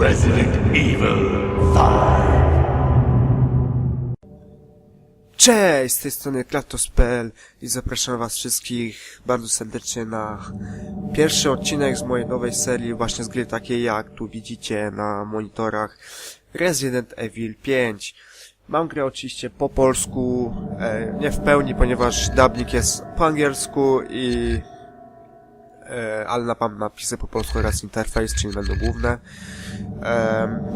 Resident Evil 5. Cześć, z tej strony Kratos.pl i zapraszam was wszystkich bardzo serdecznie na pierwszy odcinek z mojej nowej serii właśnie z gry takiej jak tu widzicie na monitorach Resident Evil 5. Mam grę oczywiście po polsku, e, nie w pełni, ponieważ dubbing jest po angielsku i ale na mam napisy po polsku oraz interfejs, czyli będą główne.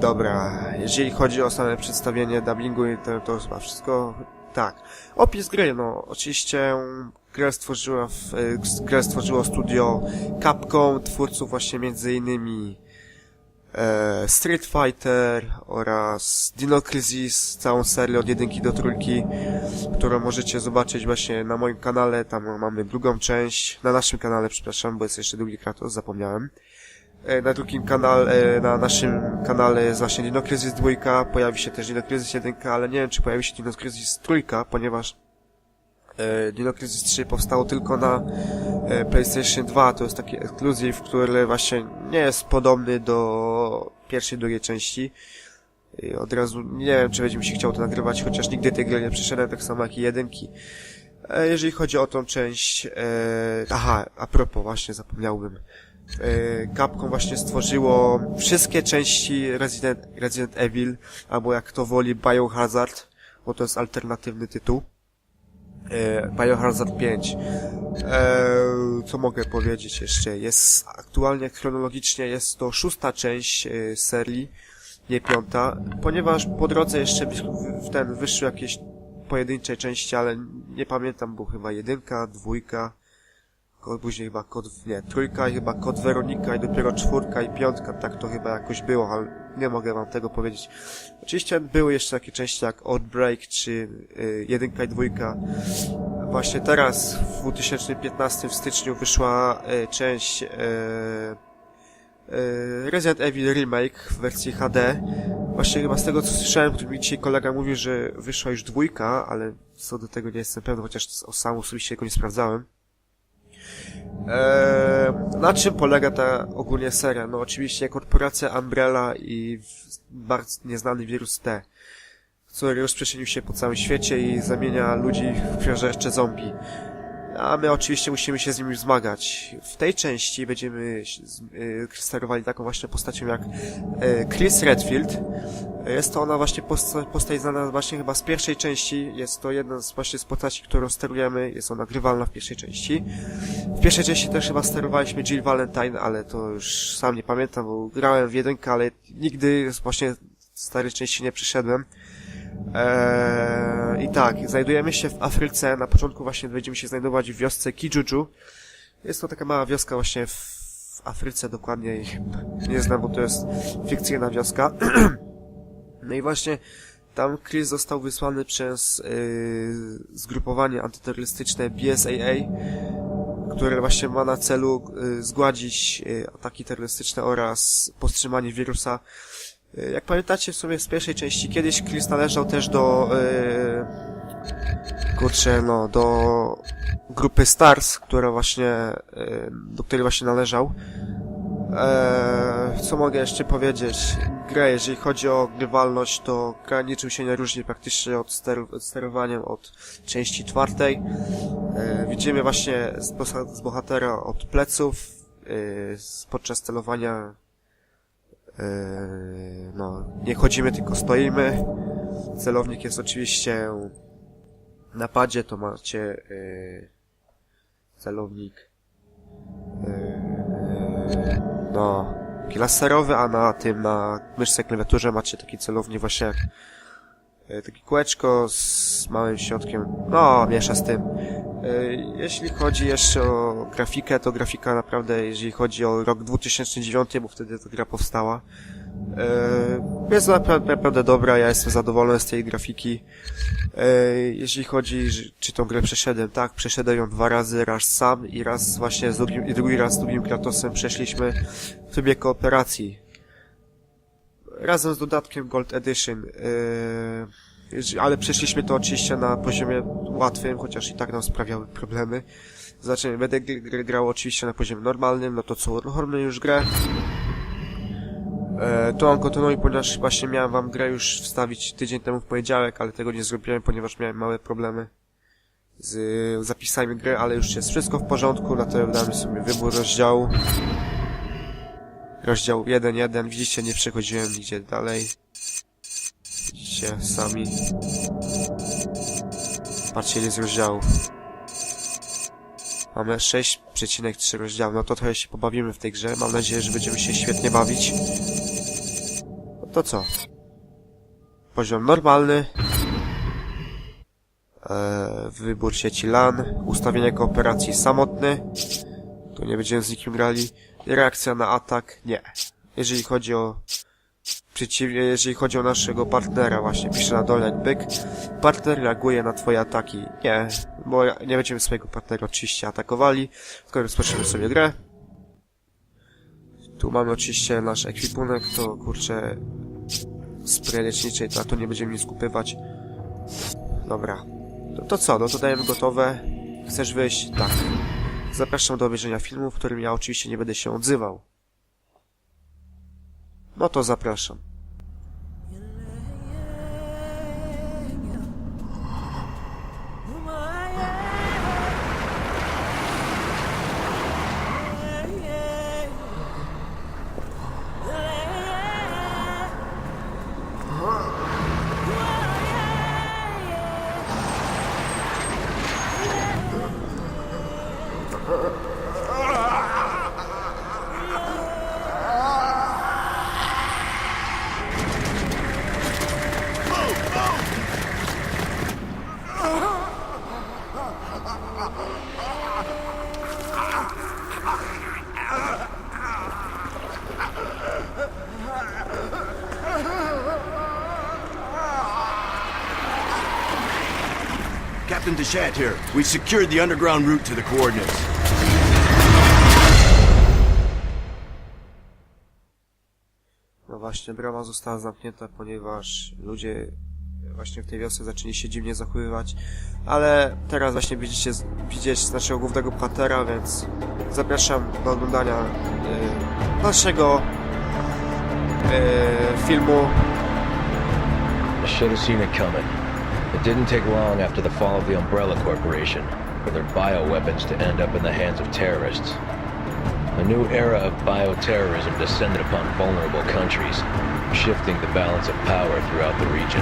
Dobra, jeżeli chodzi o same przedstawienie dubbingu, to, to chyba wszystko. Tak. Opis gry, no, oczywiście grę stworzyła w, e, grę stworzyło studio Capcom, twórców właśnie między innymi e, Street Fighter oraz Dino Crisis, całą serię od jedynki do trójki, którą możecie zobaczyć właśnie na moim kanale, tam mamy drugą część, na naszym kanale, przepraszam, bo jest jeszcze drugi Kratos, zapomniałem. E, Na drugim kanale, na naszym kanale jest właśnie Dino Crisis 2, pojawi się też Dino Crisis 1, ale nie wiem czy pojawi się Dino Crisis 3, ponieważ e, Dino Crisis 3 powstało tylko na e, PlayStation 2, to jest taki ekskluzyw, który właśnie nie jest podobny do pierwszej, drugiej części. Od razu nie wiem, czy będzie mi się chciało to nagrywać, chociaż nigdy tej gry nie przeszedłem, tak samo jak i jedynki. E, Jeżeli chodzi o tą część, e, aha, a propos, właśnie zapomniałbym. E, Capcom właśnie stworzyło wszystkie części Resident, Resident Evil, albo jak to woli Biohazard, bo to jest alternatywny tytuł. E, Biohazard 5. E, co mogę powiedzieć jeszcze? Jest aktualnie chronologicznie jest to szósta część e, serii, nie piąta, ponieważ po drodze jeszcze w, w ten wyszły jakieś pojedyncze części, ale nie pamiętam, bo chyba jedynka, dwójka, później chyba kod, nie, trójka i chyba kod Weronika i dopiero czwórka i piątka, tak to chyba jakoś było, ale nie mogę wam tego powiedzieć. Oczywiście były jeszcze takie części jak Outbreak czy y, jedynka i dwójka. Właśnie teraz w 2015 w styczniu wyszła y, część y, y, Resident Evil Remake w wersji HD. Właśnie chyba z tego co słyszałem, to mi dzisiaj kolega mówił, że wyszła już dwójka, ale co do tego nie jestem pewny, chociaż o sam osobiście go nie sprawdzałem. Eee, na czym polega ta ogólnie seria? No oczywiście korporacja Umbrella i bardzo nieznany wirus T, który rozprzestrzenił się po całym świecie i zamienia ludzi w jeszcze zombie. A my oczywiście musimy się z nimi zmagać. W tej części będziemy y, sterowali taką właśnie postacią jak y, Chris Redfield. Jest to ona właśnie posta- postać znana właśnie chyba z pierwszej części. Jest to jedna z właśnie z postaci, którą sterujemy. Jest ona grywalna w pierwszej części. W pierwszej części też chyba sterowaliśmy Jill Valentine, ale to już sam nie pamiętam, bo grałem w jedynkę, ale nigdy właśnie starej części nie przyszedłem. Eee, I tak, znajdujemy się w Afryce. Na początku właśnie będziemy się znajdować w wiosce Kijuju. Jest to taka mała wioska właśnie w Afryce dokładnie. Nie znam, bo to jest fikcyjna wioska. No i właśnie tam Chris został wysłany przez yy, zgrupowanie antyterrorystyczne BSAA, które właśnie ma na celu y, zgładzić y, ataki terrorystyczne oraz powstrzymanie wirusa. Y, Jak pamiętacie w sumie z pierwszej części, kiedyś Chris należał też do y, kurczę, no, do grupy Stars, która właśnie, y, do której właśnie należał. Eee, co mogę jeszcze powiedzieć? Gra, jeżeli chodzi o grywalność, to gra niczym się nie różni praktycznie od, steru, od sterowaniem od części czwartej. Eee, widzimy właśnie z, z bohatera od pleców eee, podczas celowania eee, no, nie chodzimy, tylko stoimy. Celownik jest oczywiście na padzie, to macie eee, celownik Eee, no, taki laserowy, a na tym, na myszce klawiaturze macie taki celownik właśnie jak e, takie kółeczko z małym środkiem, no, miesza z tym. E, Jeśli chodzi jeszcze o grafikę, to grafika naprawdę, jeżeli chodzi o rok 2009, bo wtedy ta gra powstała, jest naprawdę, naprawdę dobra, ja jestem zadowolony z tej grafiki. E, Jeśli chodzi, czy tą grę przeszedłem, tak, przeszedłem ją dwa razy, raz sam i raz właśnie z drugim, i drugi raz z drugim Kratosem przeszliśmy w trybie kooperacji. Razem z dodatkiem Gold Edition, e, ale przeszliśmy to oczywiście na poziomie łatwym, chociaż i tak nam sprawiały problemy. Znaczy, będę gr- gr- grał oczywiście na poziomie normalnym, no to co, odchormy już grę. E, to on kontynuuj, ponieważ właśnie miałem wam grę już wstawić tydzień temu w poniedziałek, ale tego nie zrobiłem, ponieważ miałem małe problemy z zapisami gry, ale już jest wszystko w porządku, dlatego damy sobie wybór rozdziału. Rozdział 1.1, widzicie, nie przechodziłem nigdzie dalej. Widzicie sami. Patrzcie, ile rozdziałów. Mamy 6,3 rozdziału, no to trochę się pobawimy w tej grze. Mam nadzieję, że będziemy się świetnie bawić. To co? Poziom normalny. Eee, wybór sieci LAN. Ustawienie kooperacji samotny. Tu nie będziemy z nikim grali. Reakcja na atak? Nie. Jeżeli chodzi o przeciwnie, jeżeli chodzi o naszego partnera, właśnie pisze na dole jak byk, partner reaguje na twoje ataki. Nie, bo nie będziemy swojego partnera oczywiście atakowali, tylko rozpoczniemy sobie grę. Tu mamy oczywiście nasz ekwipunek, to kurczę spray leczniczej, to na to nie będziemy nic kupywać. Dobra. No to co, no to dajemy gotowe. Chcesz wyjść? Tak. Zapraszam do obejrzenia filmu, w którym ja oczywiście nie będę się odzywał. No to zapraszam. Captain Deshant here. We secured the underground route to the coordinates. No właśnie, brama została zamknięta, ponieważ ludzie właśnie w tej wiosce zaczęli się dziwnie zachowywać, ale teraz właśnie widzicie, widzieć naszego głównego bohatera, więc zapraszam do oglądania e, naszego e, filmu. I should have seen it coming. It didn't take long after the fall of the Umbrella Corporation for their bioweapons to end up in the hands of terrorists. A new era of bioterrorism descended upon vulnerable countries, shifting the balance of power throughout the region.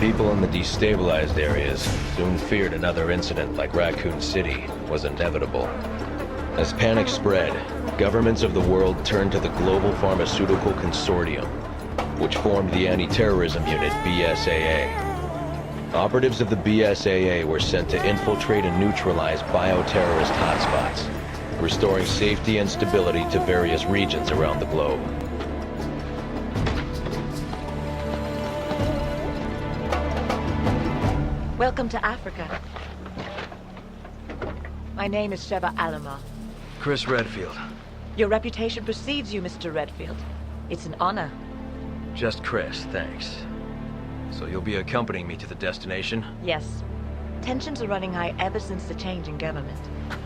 People in the destabilized areas soon feared another incident like Raccoon City was inevitable. As panic spread, governments of the world turned to the Global Pharmaceutical Consortium, which formed the anti-terrorism unit BSAA. Operatives of the BSAA were sent to infiltrate and neutralize bioterrorist hotspots, restoring safety and stability to various regions around the globe. Welcome to Africa. My name is Sheva Alama. Chris Redfield. Your reputation precedes you, Mr. Redfield. It's an honor. Just Chris, thanks. So you'll be accompanying me to the destination? Yes. Tensions are running high ever since the change in government.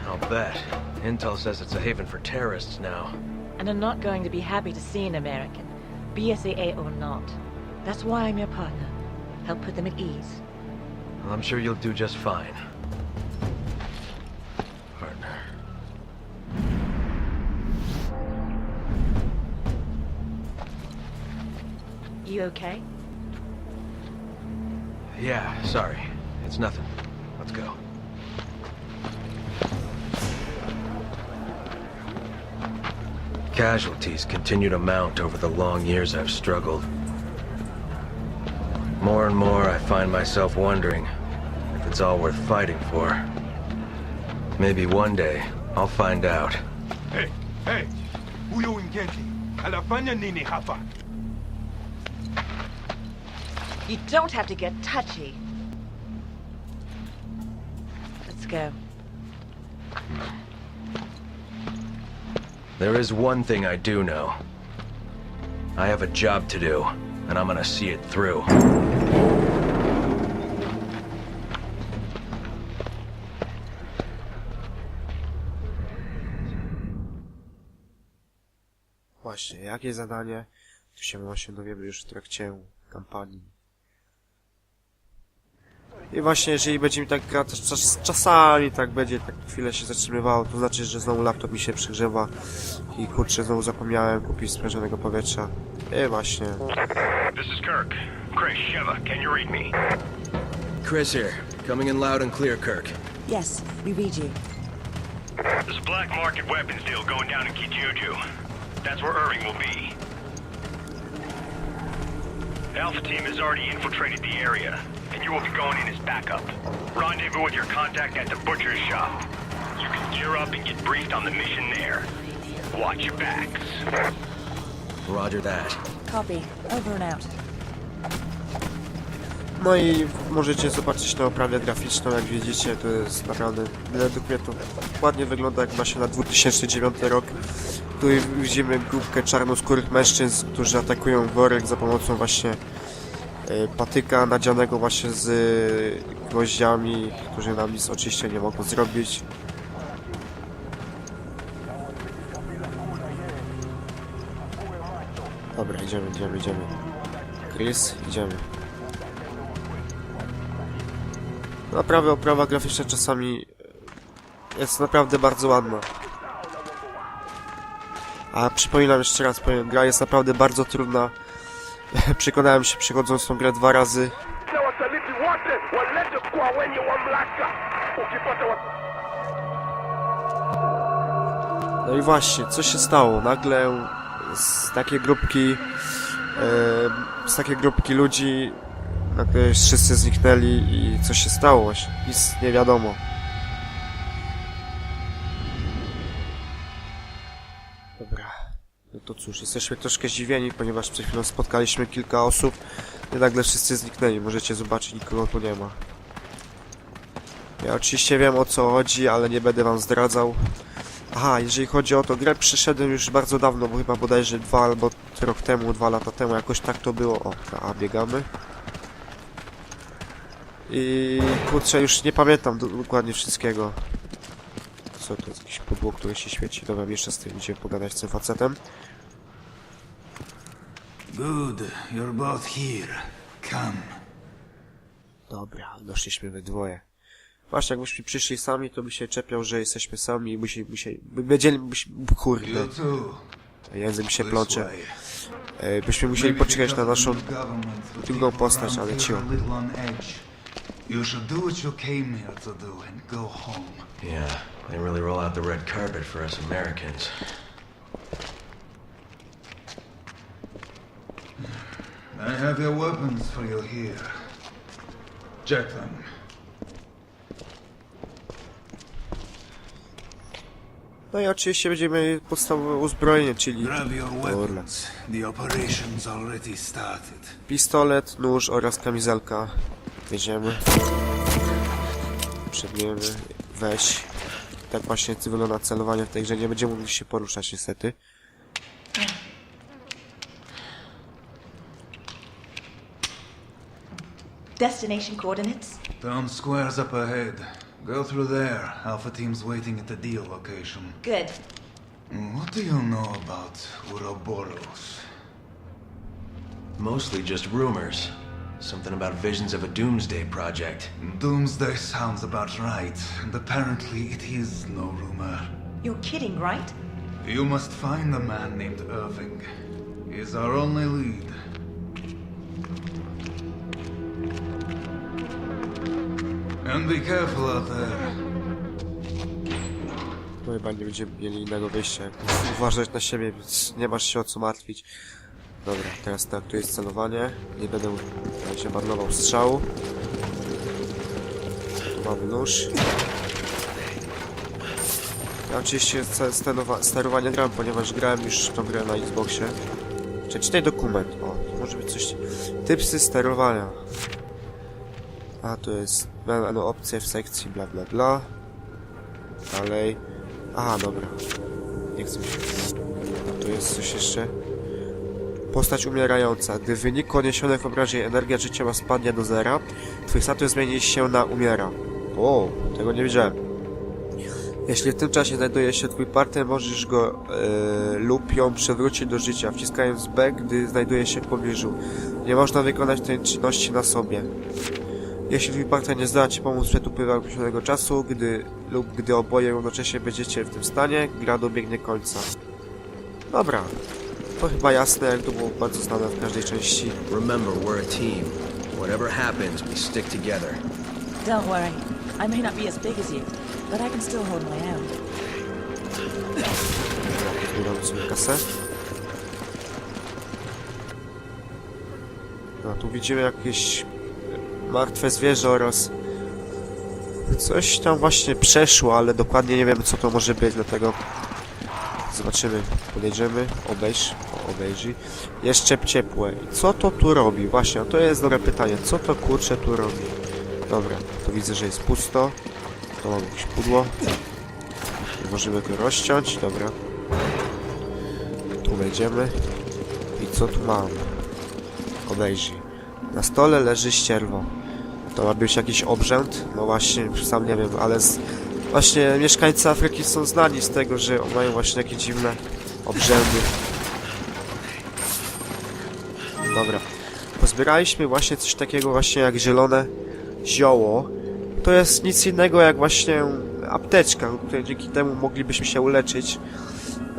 I'll bet. Intel says it's a haven for terrorists now. And I'm not going to be happy to see an American, BSAA or not. That's why I'm your partner. Help put them at ease. Well, I'm sure you'll do just fine. You okay? Yeah, sorry. It's nothing. Let's go. Casualties continue to mount over the long years I've struggled. More and more, I find myself wondering if it's all worth fighting for. Maybe one day, I'll find out. Hey, hey, huyo Ngenti anafanya nini hapa? You don't have to get touchy. Let's go. There is one thing I do know. I have a job to do, and I'm gonna see it through. Właśnie, jakie zadanie? To się właśnie dowiemy już w trakcie kampanii. I właśnie, jeżeli będzie mi tak gra, też czas, czasami tak będzie, tak chwilę się zatrzymywało, to znaczy, że znowu laptop mi się przygrzewa i kurczę, znowu zapomniałem kupić sprężonego powietrza. I właśnie, This is Kirk. Chris Sheva, can you read me? Chris here. Coming in loud and clear, Kirk. Yes, we read you. There's a black market weapons deal going down in Kijuju. That's where Irving will be. Alpha team has already infiltrated the area, you will be going in as backup. Rendezvous with your contact at the butcher's shop. You can gear up and get briefed on the mission there. Watch your backs. Roger that. Copy. Over and out. No i możecie zobaczyć na oprawę graficzną, jak widzicie, to jest naprawdę, według mnie to ładnie wygląda jak właśnie na 2009 rok. Tu widzimy grupkę czarnoskórych mężczyzn, którzy atakują worek za pomocą właśnie patyka nadzianego właśnie z e, gwoździami, którzy nam nic oczywiście nie mogą zrobić. Dobra, idziemy, idziemy, idziemy. Chris, idziemy. Naprawdę oprawa graficzna czasami e, jest naprawdę bardzo ładna. A przypominam jeszcze raz, powiem, gra jest naprawdę bardzo trudna. Przekonałem się przechodząc tą grę dwa razy. No i właśnie, co się stało? Nagle z takiej grupki, z takiej grupki ludzi, nagle wszyscy zniknęli i co się stało? Właśnie Nic nie wiadomo. To cóż, jesteśmy troszkę zdziwieni, ponieważ przed chwilą spotkaliśmy kilka osób i nagle wszyscy zniknęli. Możecie zobaczyć, nikogo tu nie ma. Ja oczywiście wiem o co chodzi, ale nie będę wam zdradzał. Aha, jeżeli chodzi o to, grę przyszedłem już bardzo dawno, bo chyba bodajże dwa albo rok temu, dwa lata temu, jakoś tak to było. O, a biegamy. I kurczę, już nie pamiętam do, dokładnie wszystkiego. Co to jest jakiś pudło, które się świeci? Dobra, jeszcze z tym idziemy pogadać z tym facetem. Good, you're both here. Come. Dobra, doszliśmy we dwoje. Właśnie, jakbyśmy przyszli sami, to by się czepiał, że jesteśmy sami i by się, by się, by będziemy, by się, kurde, język mi się plącze. E, byśmy musieli poczekać na naszą drugą postać, ale cicho. You should do what you came here to do and go home. Yeah, they really roll out the red carpet for us Americans. Have your weapons for you here. Check them. No i oczywiście będziemy podstawowe uzbrojenie, czyli Kurna. pistolet, nóż oraz kamizelka. Bierzemy. Przebijemy. Weź. Tak właśnie wygląda celowanie w tej grze. Nie będziemy mogli się poruszać niestety. Destination coordinates? Town square's up ahead. Go through there. Alpha team's waiting at the deal location. Good. Mm, what do you know about Uroboros? Mostly just rumors. Something about visions of a doomsday project. Mm, doomsday sounds about right, and apparently it is no rumor. You're kidding, right? You must find a man named Irving. He's our only lead. And be careful out there. No chyba nie będziemy mieli innego wyjścia. jak Uważać na siebie, więc nie masz się o co martwić. Dobra, teraz tak, tu jest celowanie. Nie będę się marnował strzału. Tu nóż. Ja oczywiście sterowanie gram, ponieważ grałem już tą grę na Xboxie. Przeczytaj dokument. O, może być coś... Typsy sterowania. A, tu jest no, opcje w sekcji bla bla bla. Dalej. Aha, dobra. Nie chcę mi się. A tu jest coś jeszcze. Postać umierająca. Gdy w wyniku odniesionej w obrazie energia życiowa spadnie do zera, twój status zmieni się na umiera. O, tego nie wiedziałem. Jeśli w tym czasie znajduje się twój partner, możesz go e, lub ją przewrócić do życia, wciskając B, gdy znajduje się w pobliżu. Nie można wykonać tej czynności na sobie. Jeśli twój partner nie zdoła ci pomóc przed upływem określonego czasu, gdy lub gdy oboje równocześnie będziecie w tym stanie, gra dobiegnie końca. Dobra. To chyba jasne, jak to było bardzo znane w każdej części. Remember, we're a team. Whatever happens, we stick together. Don't worry. I may not be as big as you, but I can still hold my own. Sobie kasę. No, tu widzimy jakieś martwe zwierzę oraz coś tam właśnie przeszło, ale dokładnie nie wiemy co to może być, dlatego zobaczymy, podejdziemy, obejrz, o, obejrzyj. Jeszcze ciepłe. Co to tu robi? Właśnie, to jest dobre pytanie. Co to kurczę tu robi? Dobra, to widzę, że jest pusto. To mam jakieś pudło. Możemy go rozciąć, dobra. Tu wejdziemy. I co tu mam? Obejrzyj. Na stole leży ścierwo. To ma być jakiś obrzęd? No właśnie, sam nie wiem, ale z... właśnie mieszkańcy Afryki są znani z tego, że mają właśnie jakieś dziwne obrzędy. Dobra. Pozbieraliśmy właśnie coś takiego właśnie jak zielone zioło. To jest nic innego jak właśnie apteczka, której dzięki temu moglibyśmy się uleczyć.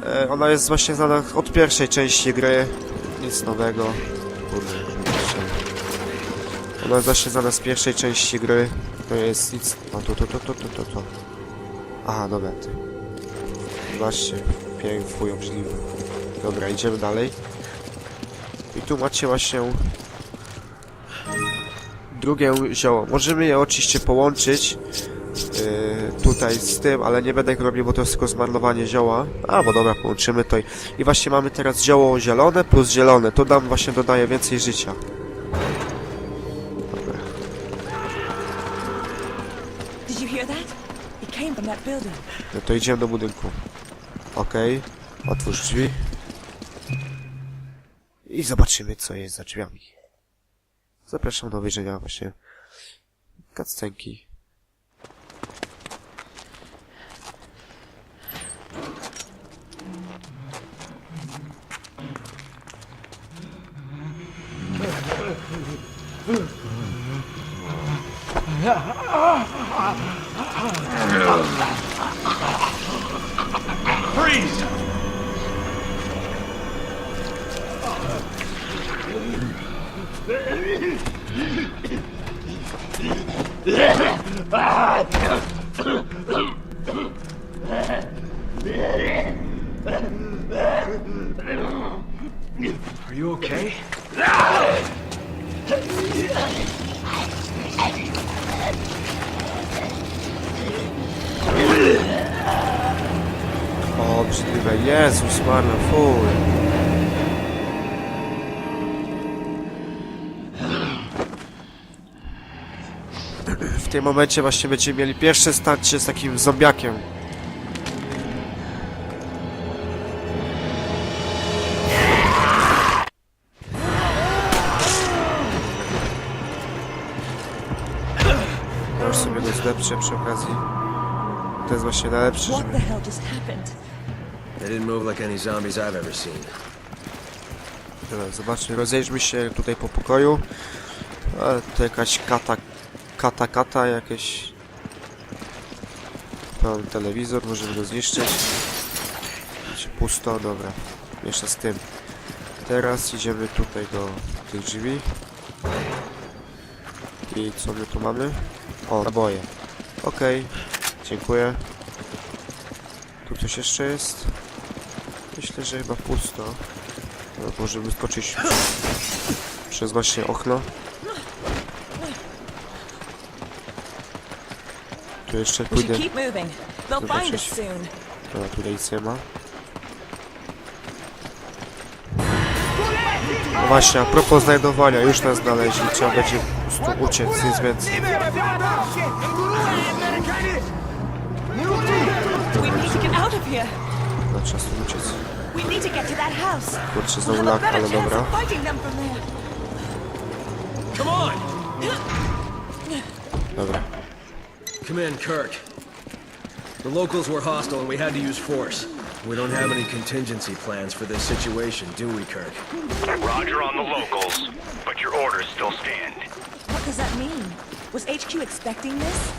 E, Ona jest właśnie znana od pierwszej części gry. Nic nowego. Kurde. Ona jest właśnie znana z pierwszej części gry. To jest nic... O, to, to, to, to, to, to, to. Aha, dobra, ty. Zobaczcie, piękny, obrzydliwy. Dobra, idziemy dalej. I tu macie właśnie... Drugie zioło. Możemy je oczywiście połączyć yy, tutaj z tym, ale nie będę robił, bo to jest tylko zmarnowanie zioła. A, bo dobra, połączymy to i, i właśnie mamy teraz zioło zielone plus zielone. To nam właśnie dodaje więcej życia. No to idziemy do budynku. Okej. Otwórz drzwi. I zobaczymy, co jest za drzwiami. Zapraszam do obejrzenia właśnie cutscenki. O, obrzydliwe. Jezus Maria, fuj. W tym momencie właśnie będziemy mieli pierwsze starcie z takim zombiakiem. Przy okazji. To jest właśnie najlepsze, What żeby... the hell just happened? They didn't move like any zombies I've ever seen. Dobra, zobaczmy, rozejrzmy się tutaj po pokoju. A, to jakaś kata, kata, kata, jakieś... Mam telewizor, możemy go zniszczyć. Pusto, dobra. Jeszcze z tym. Teraz idziemy tutaj do tych drzwi. I co my tu mamy? O, naboje. Okej, dziękuję. Tu coś jeszcze jest? Myślę, że chyba pusto. No, możemy skoczyć przez właśnie okno. Tu jeszcze pójdę. Zobaczyć. Dobra, tutaj nic nie ma. Właśnie, a propos znajdowania, już nas znaleźli, trzeba będzie po prostu uciec, nic więcej. No, trzeba stąd uciec. Kurczę, znowu lak, ale dobra. Dobra. Come in, Kirk. The locals were hostile and we had to use force. We don't have any contingency plans for this situation, do we, Kirk? Roger on the locals, but your orders still stand. What does that mean? Was HQ expecting this?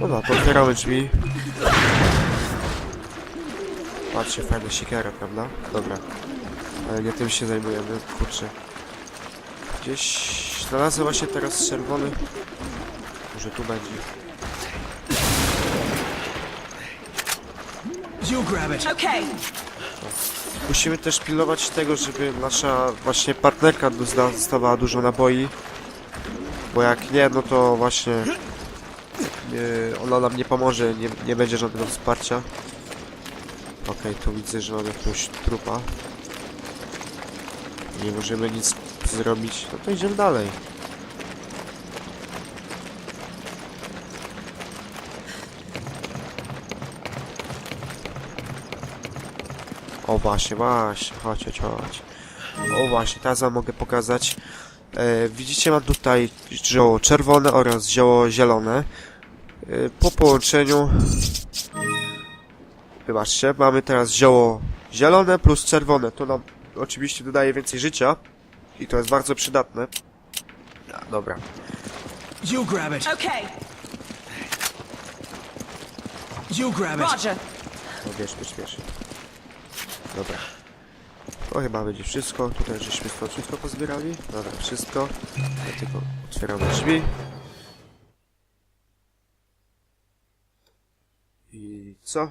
Dobra, to otwieramy drzwi. Patrzcie, fajna siekiera, prawda? Dobra. Ale nie tym się zajmujemy, kurczę. Gdzieś znalazłem właśnie teraz czerwony. Może tu będzie. You grab it! Okay. Musimy też pilnować tego, żeby nasza właśnie partnerka dosta- dostawała dużo naboi. Bo jak nie, no to właśnie nie, ona nam nie pomoże, nie, nie będzie żadnego wsparcia. Okej, tu widzę, że mam jakąś trupa. Nie możemy nic zrobić, no to idziemy dalej. O właśnie, właśnie, chodź, chodź, chodź. O właśnie, teraz wam mogę pokazać. E, widzicie, mam tutaj zioło czerwone oraz zioło zielone. E, po połączeniu... Wybaczcie, mamy teraz zioło zielone plus czerwone. To nam oczywiście dodaje więcej życia. I to jest bardzo przydatne. A, dobra. You grab it! Okay. You grab it! Roger. No wiesz, wiesz, wiesz. Dobra. To chyba będzie wszystko. Tutaj żeśmy to wszystko pozbierali. Dobra, wszystko. Ja tylko otwieramy drzwi. I co?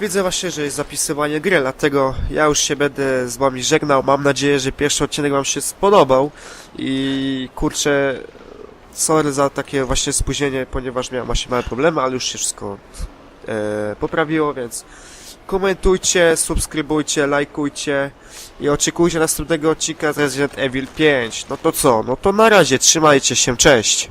Widzę właśnie, że jest zapisywanie gry, dlatego ja już się będę z wami żegnał. Mam nadzieję, że pierwszy odcinek wam się spodobał i kurczę, sorry za takie właśnie spóźnienie, ponieważ miałem właśnie małe problemy, ale już się wszystko e, poprawiło, więc komentujcie, subskrybujcie, lajkujcie i oczekujcie następnego odcinka z Resident Evil 5. No to co? No to na razie, trzymajcie się, cześć!